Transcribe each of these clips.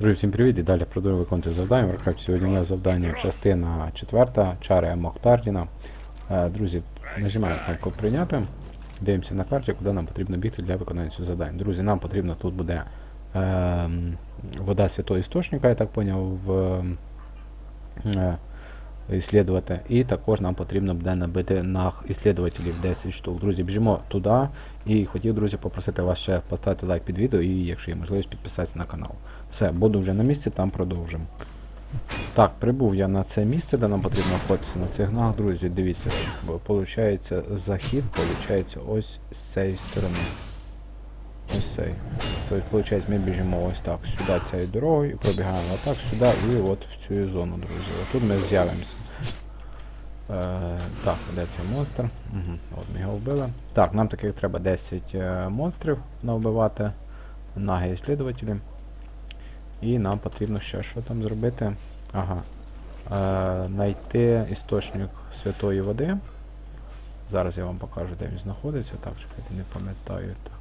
Друзі, всім привіт і далі продовжую виконувати завдання. Warcraft сьогодні у нас завдання частина 4, чари Мохтардіна. Е, Друзі, нажимаємо кнопку прийняти. Дивимося на карті, куди нам потрібно бігти для виконання цього завдання. Друзі, нам потрібно тут буде е, вода святого істочника, я так поняв, в, е, іслідувати. І також нам потрібно буде набити на іслідувателів 10 штук. Друзі, біжимо туди. І хотів, друзі, попросити вас ще поставити лайк під відео і, якщо є можливість, підписатися на канал. Все, буду вже на місці, там продовжимо. Так, прибув я на це місце, де нам потрібно охотитися на сигнал. Друзі, дивіться, получається захід, получається ось з цієї сторони. Ось цей. Тобто, виходить, ми біжимо ось так, сюди цією дорогою пробігаємо отак сюди і от в цю зону, друзі. Отут ми з'явимося. Е, так, де цей монстр? Угу, от ми його вбили. Так, нам таких треба 10 е, монстрів навбивати. Наги іслідувателі. І нам потрібно ще що там зробити. Ага. Е, Найти істочник святої води. Зараз я вам покажу, де він знаходиться. Так, чекайте, не пам'ятаю. Так.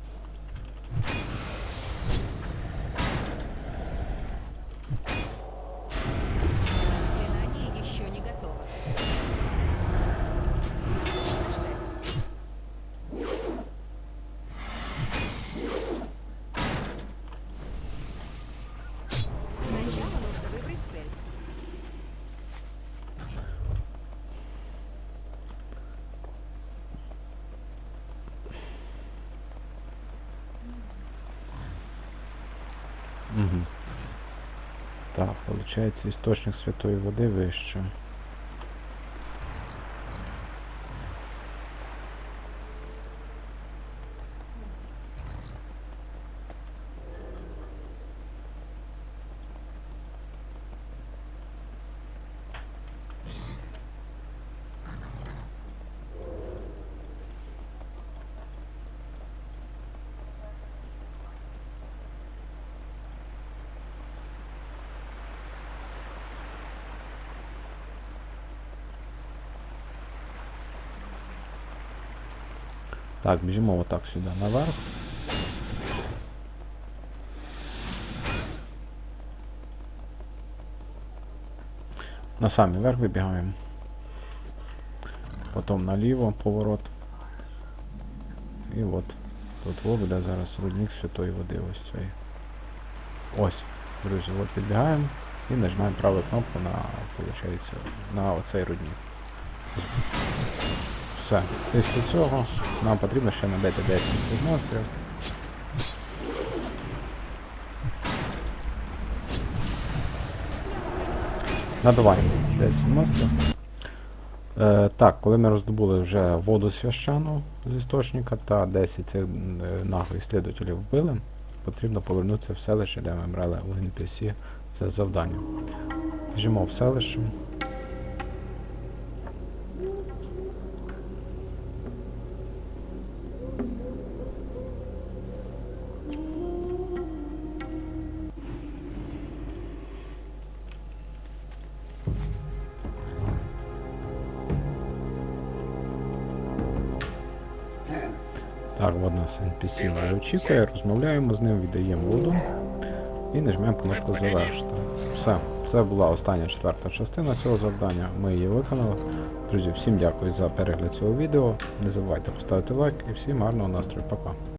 Угу. Так, виходить, істочник святої води вище. Так, біжимо отак сюди наверх. На самий верх вибігаємо. Потім наліво поворот. І от. Тут во буде зараз рудник святої води ось цей. Ось. Друзі, от підбігаємо і нажимаємо праву кнопку на, получається, на оцей рудник. Все. Після цього нам потрібно ще набити 10 монстрів. Набиваємо 10 монстрів. Е, так, коли ми роздобули вже воду священу з істочника та 10 цих е, наглих слідувателів вбили, потрібно повернутися в селище, де ми брали у NPC це завдання. Біжимо в селище. Так, от нас NPC очікує, розмовляємо з ним, віддаємо воду і нажмемо кнопку завершити. Все, це була остання четверта частина цього завдання. Ми її виконали. Друзі, всім дякую за перегляд цього відео. Не забувайте поставити лайк і всім гарного настрою. Пока.